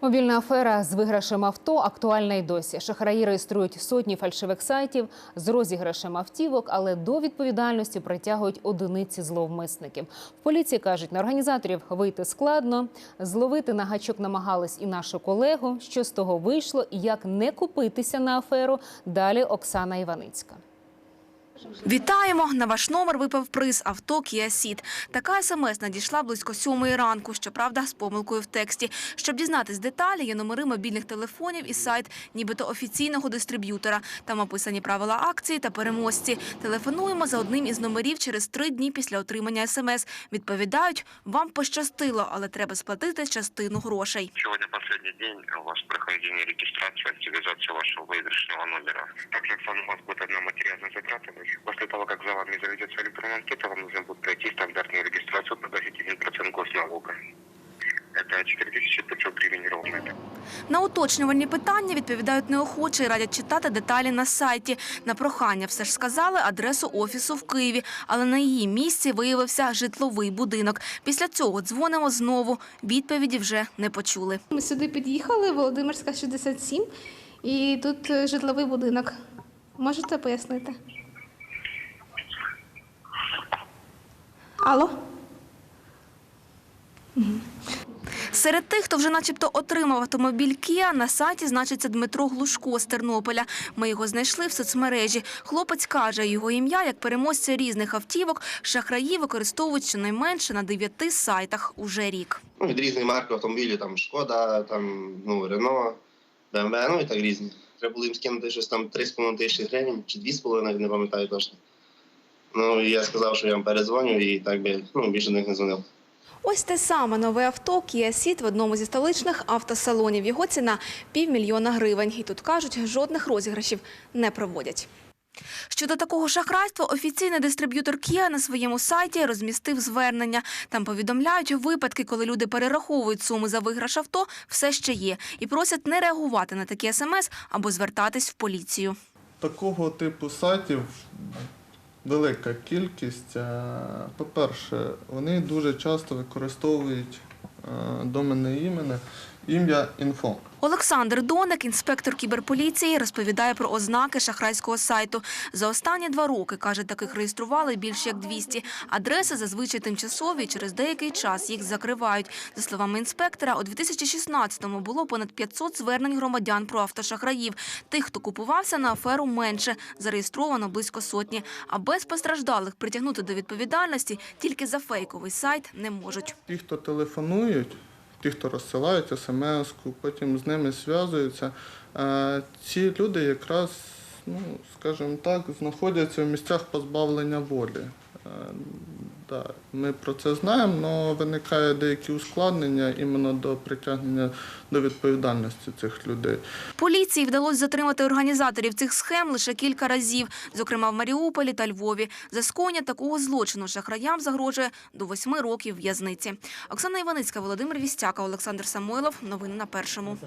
Мобільна афера з виграшем авто актуальна й досі. Шахраї реєструють сотні фальшивих сайтів з розіграшем автівок, але до відповідальності притягують одиниці зловмисників. В поліції кажуть, на організаторів вийти складно. Зловити на гачок намагались і нашу колегу. Що з того вийшло і як не купитися на аферу? Далі Оксана Іваницька. Вітаємо! На ваш номер випав приз авто Kia Ceed. Така смс надійшла близько сьомої ранку, щоправда, з помилкою в тексті. Щоб дізнатись деталі, є номери мобільних телефонів і сайт нібито офіційного дистриб'ютора. Там описані правила акції та переможці. Телефонуємо за одним із номерів через три дні після отримання смс. Відповідають, вам пощастило, але треба сплатити частину грошей. Сегодня последний день у вас прохождения регистрации, активизация вашего выигрышного номера. Оксана, у вас будет одна материальная затрата. После того, как за вами заведется электронная анкета, вам нужно будет пройти стандартную регистрацию, погасить 1% госналога. Это 4500 гривен ровно. На уточнювальні питання відповідають неохоче і радять читати деталі на сайті. На прохання все ж сказали адресу офісу в Києві, але на її місці виявився житловий будинок. Після цього дзвонимо знову. Відповіді вже не почули. Ми сюди під'їхали, Володимирська 67, і тут е, житловий будинок. Можете пояснити? Алло? Серед тих, хто вже начебто отримав автомобіль Kia, на сайті значиться Дмитро Глушко з Тернополя. Ми його знайшли в соцмережі. Хлопець каже, його ім'я, як переможця різних автівок, шахраї використовують щонайменше на дев'яти сайтах уже рік. Ну, від різних марок автомобілів, там Шкода, там, ну, Рено, БМВ, ну і так різні. Треба було їм скинути щось там 3,5 тисячі гривень чи 2,5, не пам'ятаю точно. Ну, і я сказав, що я вам перезвоню, і так би, ну, більше них не дзвонив. Ось те саме нове авто Kia Ceed в одному зі столичних автосалонів. Його ціна – півмільйона гривень. І тут кажуть, жодних розіграшів не проводять. Щодо такого шахрайства, офіційний дистриб'ютор Kia на своєму сайті розмістив звернення. Там повідомляють, випадки, коли люди перераховують суми за виграш авто, все ще є. І просять не реагувати на такі смс або звертатись в поліцію. Такого типу сайтів велика кількість. Е, По-перше, вони дуже часто використовують домене доменне ім'я, ім'я інфо. Олександр Доник, інспектор кіберполіції, розповідає про ознаки шахрайського сайту. За останні два роки, каже, таких реєстрували більше як 200. Адреси зазвичай тимчасові, через деякий час їх закривають. За словами інспектора, у 2016-му було понад 500 звернень громадян про автошахраїв. Тих, хто купувався на аферу, менше. Зареєстровано близько сотні. А без постраждалих притягнути до відповідальності тільки за фейковий сайт не можуть. Ті, хто телефонують, ті, хто розсилають смс-ку, потім з ними зв'язуються, ці люди якраз, ну, скажімо так, знаходяться в місцях позбавлення волі. Да, ми про це знаємо, але виникає деякі ускладнення іменно до притягнення до відповідальності цих людей. Поліції вдалося затримати організаторів цих схем лише кілька разів, зокрема в Маріуполі та Львові. За скоєння такого злочину шахраям загрожує до восьми років в'язниці. Оксана Іваницька, Володимир Вістяка, Олександр Самойлов. Новини на першому.